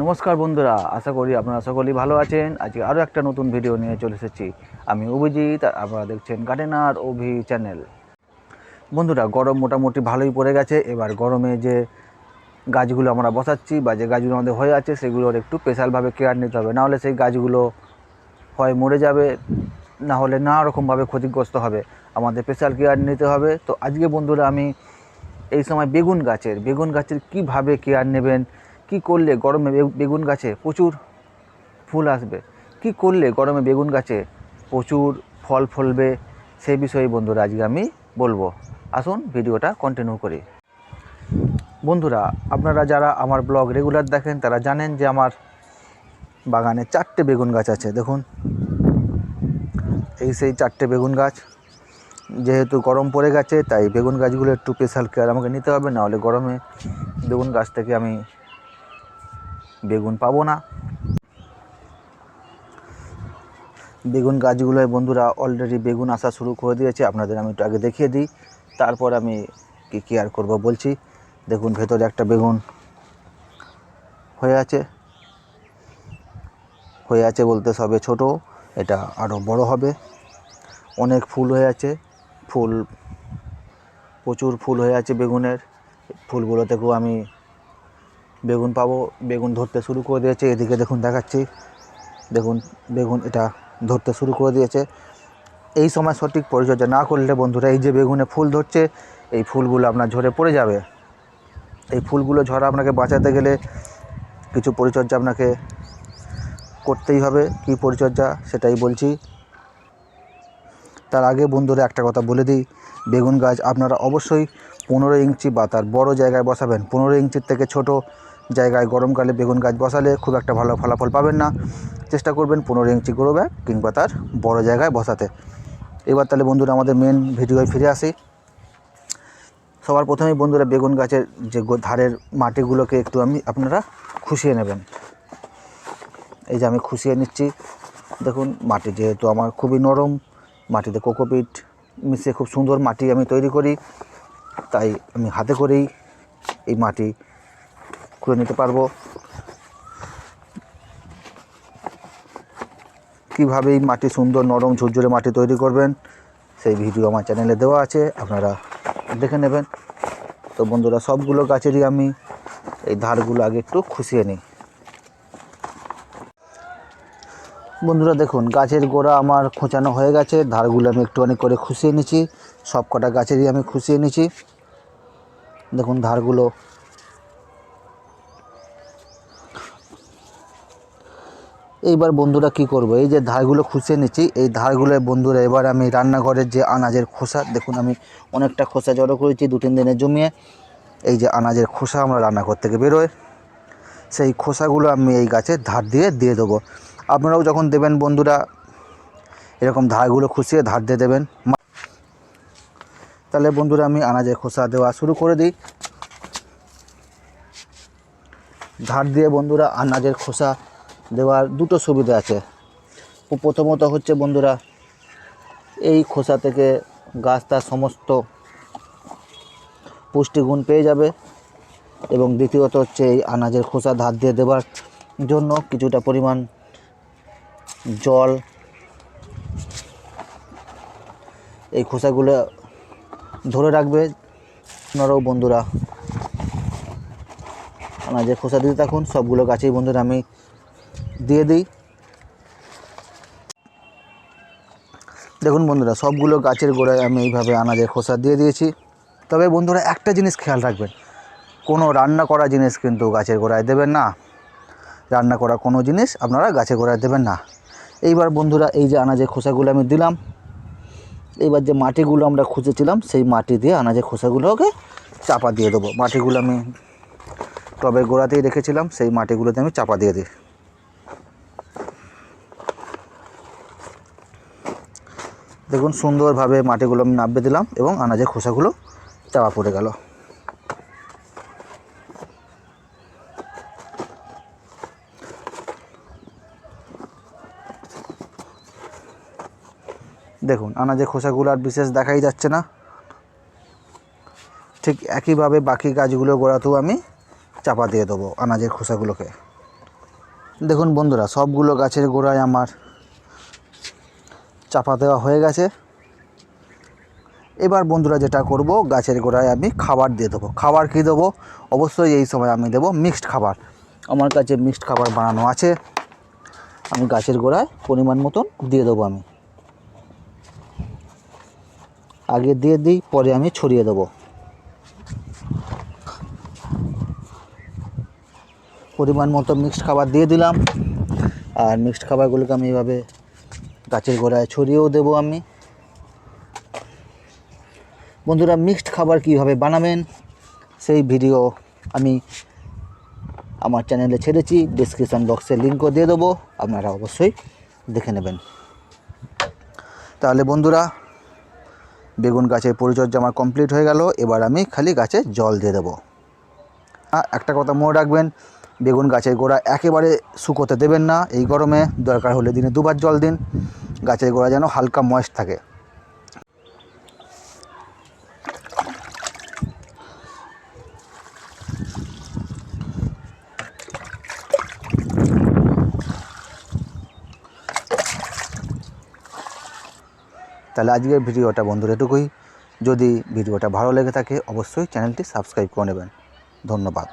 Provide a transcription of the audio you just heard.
নমস্কার বন্ধুরা, আশা করি আপনারা সকলেই ভালো আছেন। আজকে আরও একটা নতুন ভিডিও নিয়ে চলে এসেছি। আমি অভিজিৎ, আর আপনারা দেখছেন গার্ডেনার অভি চ্যানেল বন্ধুরা, গরম মোটামুটি ভালোই পড়ে গেছে। এবার গরমে যে গাছগুলো আমরা বসাচ্ছি বা যে গাছগুলো আমাদের হয়ে আছে, সেগুলোর একটু স্পেশালভাবে কেয়ার নিতে হবে। নাহলে সেই গাছগুলো হয় মরে যাবে, না হলে নানা রকমভাবে ক্ষতিগ্রস্ত হবে। আমাদের স্পেশাল কেয়ার নিতে হবে। তো আজকে বন্ধুরা, আমি এই সময় বেগুন গাছের বেগুন গাছের কীভাবে কেয়ার নেবেন কি করলে গরমে বেগুন গাছে প্রচুর ফুল আসবে? কি করলে গরমে বেগুন গাছে প্রচুর ফল ফলবে? সেই বিষয়ে বন্ধুরা আজকে আমি বলব। আসুন ভিডিওটা কন্টিনিউ করি। বন্ধুরা, আপনারা যারা আমার ব্লগ রেগুলার দেখেন, তারা জানেন যে আমার বাগানে চারটে বেগুন গাছ আছে। দেখুন, এই সেই চারটে বেগুন গাছ। যেহেতু গরম পড়ে গেছে, তাই বেগুন গাছগুলো একটু স্পেশাল কেয়ার আমাকে নিতে হবে, নাহলে গরমে বেগুন গাছ থেকে আমি বেগুন পাবো না। বেগুন গাছগুলোয় বন্ধুরা অলরেডি বেগুন আসা শুরু করে দিয়েছে, আপনাদের আমি একটু আগে দেখিয়ে দিই। তারপর আমি কী কেয়ার করব বলছি। দেখুন, ভেতরে একটা বেগুন হয়ে আছে। হয়ে আছে বলতে সবে ছোট, এটা আরও বড় হবে। অনেক ফুল হয়ে আছে, ফুল, প্রচুর ফুল হয়ে আছে বেগুনের। ফুলগুলো থেকেও আমি বেগুন পাবো, বেগুন ধরতে শুরু করে দিয়েছে, এদিকে দেখুন দেখাচ্ছি। দেখুন, বেগুন এটা ধরতে শুরু করে দিয়েছে। এই সময় সঠিক পরিচর্যা না করলে বন্ধুরা, এই যে বেগুনে ফুল ধরছে, এই ফুলগুলো আপনার ঝরে পড়ে যাবে। এই ফুলগুলো ঝরা আপনাকে বাঁচাতে গেলে কিছু পরিচর্যা আপনাকে করতেই হবে। কি পরিচর্যা, সেটাই বলছি। তার আগে বন্ধুরা একটা কথা বলে দিই, বেগুন গাছ আপনারা অবশ্যই পনেরো ইঞ্চি বা তার বড় জায়গায় বসাবেন। পনেরো ইঞ্চির থেকে ছোট জায়গায় গরমকালে বেগুন গাছ বসালে খুব একটা ভালো ফলাফল পাবেন না। চেষ্টা করবেন পনেরো ইঞ্চি গ্রো ব্যাগ কিংবা তার বড় জায়গায় বসাতে। এবার তাহলে বন্ধুরা আমাদের মেন ভিডিওয় ফিরে আসি। সবার প্রথমেই বন্ধুরা বেগুন গাছের যে ধারের মাটিগুলোকে একটু আমি আপনারা খুশিয়ে নেবেন। এই যে আমি খুশিয়ে নিচ্ছি। দেখুন, মাটি যেহেতু আমার খুবই নরম, মাটিতে কোকোপিট মিশিয়ে খুব সুন্দর মাটি আমি তৈরি করি। তাই আমি হাতে করেই এই মাটি খুঁড়ে নিতে পারব। কীভাবে এই মাটি সুন্দর নরম ঝুরঝুরে মাটি তৈরি করবেন, সেই ভিডিও আমার চ্যানেলে দেওয়া আছে, আপনারা দেখে নেবেন। তো বন্ধুরা, সবগুলো গাছেরই আমি এই ধারগুলো আগে একটু খুশিয়ে নিই। বন্ধুরা, দেখুন, গাছের গোড়া আমার খোঁচানো হয়ে গেছে, ধারগুলো আমি একটুখানি করে খুশিয়ে নিচ্ছি সব কটা গাছেরই আমি খুশিয়ে নিচ্ছি। দেখুন, ধারগুলো এইবার বন্ধুরা কি করব? এই যে ধারগুলো খুঁচিয়ে নিচ্ছি। এই ধারগুলো বন্ধুরা, এবার আমি রান্নাঘরের যে আনাজের খোসা, দেখুন আমি অনেকটা খোসা জড়ো করেছি দু তিন দিনে জমিয়ে। এই যে আনাজের খোসা আমরা রান্নাঘর থেকে বেরোয়। সেই খোসাগুলো আমি এই গাছে ধার দিয়ে দিয়ে দেবো। আপনারাও যখন দেবেন বন্ধুরা, এরকম ধারগুলো খুশিয়ে ধার দিয়ে দেবেন। তাহলে বন্ধুরা আমি আনাজের খোসা দেওয়া শুরু করে দিই। ধার দিয়ে বন্ধুরা আনাজের খোসা দেওয়ার দুটো সুবিধা আছে। প্রথমত হচ্ছে বন্ধুরা, এই খোসা থেকে গাছ তার সমস্ত পুষ্টিগুণ পেয়ে যাবে এবং দ্বিতীয়ত হচ্ছে এই আনাজের খোসা ধার দিয়ে দেওয়ার জন্য কিছুটা পরিমাণ জল এই খোসাগুলো ধরে রাখবে। আপনারাও বন্ধুরা, আনাজের খোসা দিতে থাকুন। সবগুলো গাছেই বন্ধুরা আমি দিয়ে দিই। দেখুন বন্ধুরা, সবগুলো গাছের গোড়ায় আমি এইভাবে আনাজের খোসা দিয়ে দিয়েছি। তবে বন্ধুরা, একটা জিনিস খেয়াল রাখবেন, কোনো রান্না করা জিনিস কিন্তু গাছের গোড়ায় দেবেন না। রান্না করা কোনো জিনিস আপনারা গাছের গোড়ায় দেবেন না। এইবার বন্ধুরা, এই যে আনাজের খোসাগুলো আমি দিলাম, এইবার যে মাটিগুলো আমরা খুঁজেছিলাম, সেই মাটি দিয়ে আনাজের খোসাগুলোকে চাপা দিয়ে দেবো। মাটিগুলো আমি টবের গোড়াতেই রেখেছিলাম, সেই মাটিগুলোতে আমি চাপা দিয়ে দিই। দেখুন, সুন্দরভাবে মাটিগুলো আমি নাববে দিলাম এবং আনাজের খোসাগুলো চাপা পড়ে গেল। দেখুন, আনাজের খোসাগুলো আর বিশেষ দেখাই যাচ্ছে না। ঠিক একইভাবে বাকি গাছগুলো গোড়াতেও আমি চাপা দিয়ে দেবো আনাজের খোসাগুলোকে। দেখুন বন্ধুরা, সবগুলো গাছের গোড়ায় আমার চাপা দেওয়া হয়ে গেছে। এবার বন্ধুরা যেটা করব, গাছের গোড়ায় আমি খাবার দিয়ে দেবো। খাবার কী দেবো? অবশ্যই এই সময় আমি দেবো মিক্সড খাবার। আমার কাছে মিক্সড খাবার বানানো আছে। আমি গাছের গোড়ায় পরিমাণ মতন দিয়ে দেবো আমি। আগে দিয়ে দিই, পরে আমি ছড়িয়ে দেবো। পরিমাণ মতো মিক্সড খাবার দিয়ে দিলাম। আর মিক্সড খাবারগুলোকে আমি এভাবে গাছের গোড়ায় ছড়িয়েও দেবো আমি। বন্ধুরা মিক্সড খাবার কীভাবে বানাবেন সেই ভিডিও আমি আমার চ্যানেলে ছেড়েছি। ডিসক্রিপশান বক্সে লিঙ্কও দিয়ে দেবো। আপনারা অবশ্যই দেখে নেবেন। তাহলে বন্ধুরা, বেগুন গাছের পরিচর্যা আমার কমপ্লিট হয়ে গেল। এবার আমি খালি গাছে জল দিয়ে দেবো। একটা কথা মনে রাখবেন, বেগুন গাছের গোড়া একেবারে শুকোতে দেবেন না। এই গরমে দরকার হলে দিনে দুবার জল দিন। গাছের গোড়া যেন হালকা ময়েস্ট থাকে। তাহলে আজকের ভিডিওটা বন্ধুরা এটুকুই। যদি ভিডিওটা ভালো লেগে থাকে, অবশ্যই চ্যানেলটি সাবস্ক্রাইব করে নেবেন। ধন্যবাদ।